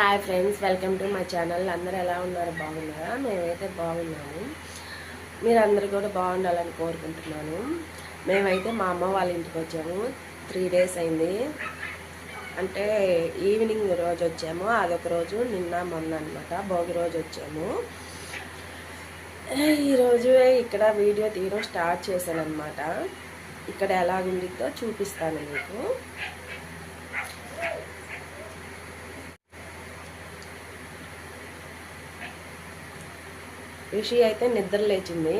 Hi friends welcome to my channel. అందరూ ఎలా ఉన్నారు? బాగున్నారా? మేమైతే బాగున్నాము. మీరందరూ కూడా బాగుండాలని కోరుకుంటున్నాను. మేమైతే మా అమ్మ వాళ్ళ ఇంటికి వచ్చాము. త్రీ డేస్ అయింది. అంటే ఈవినింగ్ రోజు వచ్చాము. అదొక రోజు నిన్న మొన్న అనమాట భోగి రోజు వచ్చాము. ఈరోజు ఇక్కడ వీడియో తీయడం స్టార్ట్ చేశాను అనమాట ఇక్కడ ఎలా ఉండిద్దో చూపిస్తాను మీకు. రిషి అయితే నిద్ర లేచింది.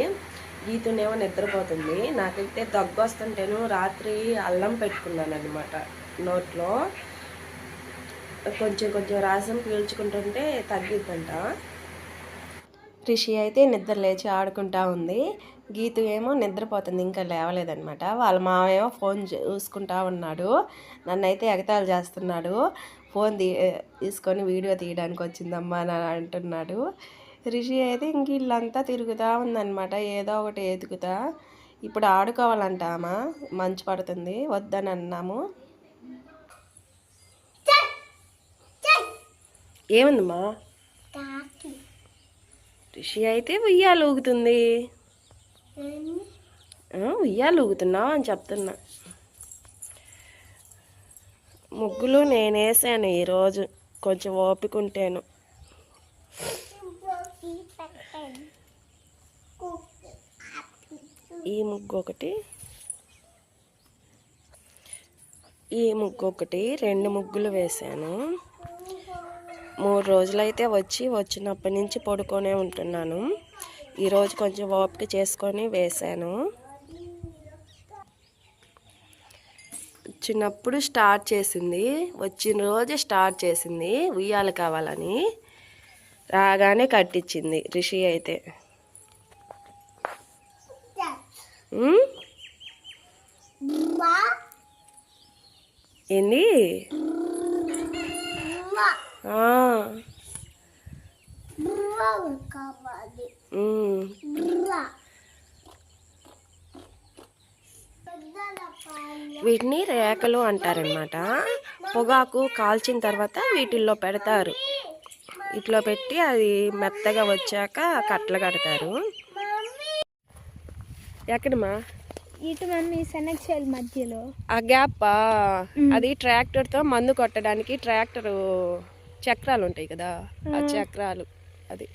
గీతునేమో నిద్రపోతుంది. నాకైతే దగ్గు వస్తుంటేను రాత్రి అల్లం పెట్టుకున్నాను అనమాట నోట్లో. కొంచెం కొంచెం రాసం పీల్చుకుంటుంటే తగ్గిద్దంట. రిషి అయితే నిద్ర లేచి ఆడుకుంటా ఉంది. గీతు ఏమో నిద్రపోతుంది ఇంకా లేవలేదనమాట వాళ్ళ మామేమో ఫోన్ చూసుకుంటా ఉన్నాడు. నన్నైతే ఎగతాలు చేస్తున్నాడు. ఫోన్ తీ తీసుకొని వీడియో తీయడానికి వచ్చిందమ్మా అని అంటున్నాడు. రిషి అయితే ఇంక ఇల్లంతా తిరుగుతూ ఉందన్నమాట. ఏదో ఒకటి ఎదుగుతా ఇప్పుడు ఆడుకోవాలంట ఆమె. మంచు పడుతుంది. వద్దని అన్నాము. ఏముందమ్మా? రిషి అయితే ఉయ్యాలు ఊగుతుంది. ఉయ్యాలు ఊగుతున్నావు అని చెప్తున్నా. ముగ్గులు నేను వేసాను ఈరోజు. కొంచెం ఓపిక ఉంటేను. ఈ ముగ్గు ఒకటి ఈ ముగ్గు ఒకటి రెండు ముగ్గులు వేసాను. మూడు రోజులైతే వచ్చి వచ్చినప్పటి నుంచి పడుకొనే ఉంటున్నాను. ఈరోజు కొంచెం ఓపిక చేసుకొని వేసాను. చిన్నప్పుడు స్టార్ట్ చేసింది వచ్చిన రోజే స్టార్ట్ చేసింది ఉయ్యాలు కావాలని. రాగానే కట్టించింది రిషి అయితే. ఏంది? వీటిని రేకలు అంటారనమాట పొగాకు కాల్చిన తర్వాత వీటిల్లో పెడతారు. ఇట్లో పెట్టి అది మెత్తగా వచ్చాక కట్టలు కడతారు. ఎక్కడమ్మా ఇటు మమ్మీ శనగచేల మధ్యలో. ఆ గ్యాప్? అది ట్రాక్టర్తో మందు కొట్టడానికి ట్రాక్టర్ చక్రాలు ఉంటాయి కదా? ఆ చక్రాలు అది.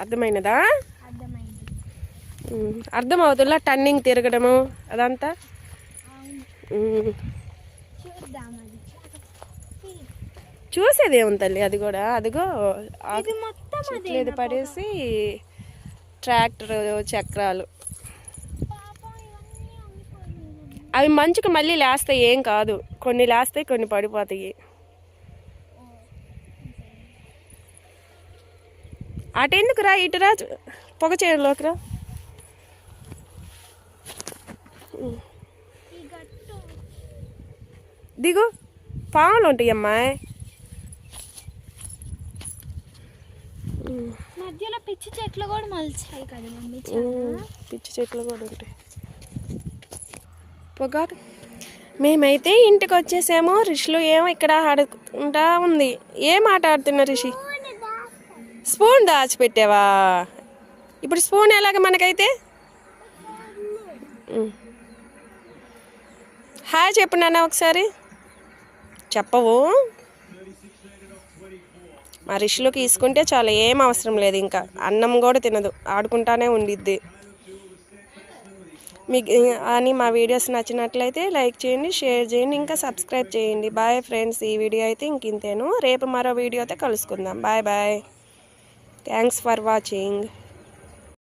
అర్థమైనదా? అర్థమవుతుందా టర్నింగ్ తిరగడము అదంతా? చూద్దాం చూసేది ఏముంది తల్లి అది కూడా. అదిగో ఇది పడేసి ట్రాక్టర్ చక్రాలు. అవి మంచుకు మళ్ళీ లేస్తాయి ఏం కాదు. కొన్ని లేస్తాయి కొన్ని పడిపోతాయి. అటెందుకు రా ఇటురా పొగ చేయలోకి రా. దిగు. పాములు ఉంటాయి అమ్మాయి మధ్యలో పిచ్చి చెట్లు కూడా మలిచాయి కదా మమ్మీ పిచ్చి చెట్లు కూడా ఉంటాయి. పొగాకు మేమైతే ఇంటికి వచ్చేసాము. రిషిలో ఏమో ఇక్కడ ఆడుకుంటా ఉంది. ఏం ఆట ఆడుతున్నా రిషి? స్పూన్ దాచిపెట్టావా? ఇప్పుడు స్పూన్ ఎలాగ మనకైతే. హాయ్ చెప్పు నాన్న ఒకసారి. చెప్పవు. మా రిషిలోకి తీసుకుంటే చాలా ఏం అవసరం లేదు ఇంకా. అన్నం కూడా తినదు ఆడుకుంటానే ఉండిద్ది. మీకు అని మా వీడియోస్ నచ్చినట్లయితే లైక్ చేయండి షేర్ చేయండి ఇంకా సబ్స్క్రైబ్ చేయండి. బాయ్ ఫ్రెండ్స్ ఈ వీడియో అయితే ఇంకింతేను రేపు మరో వీడియోతో కలుసుకుందాం. Bye bye. Thanks for watching.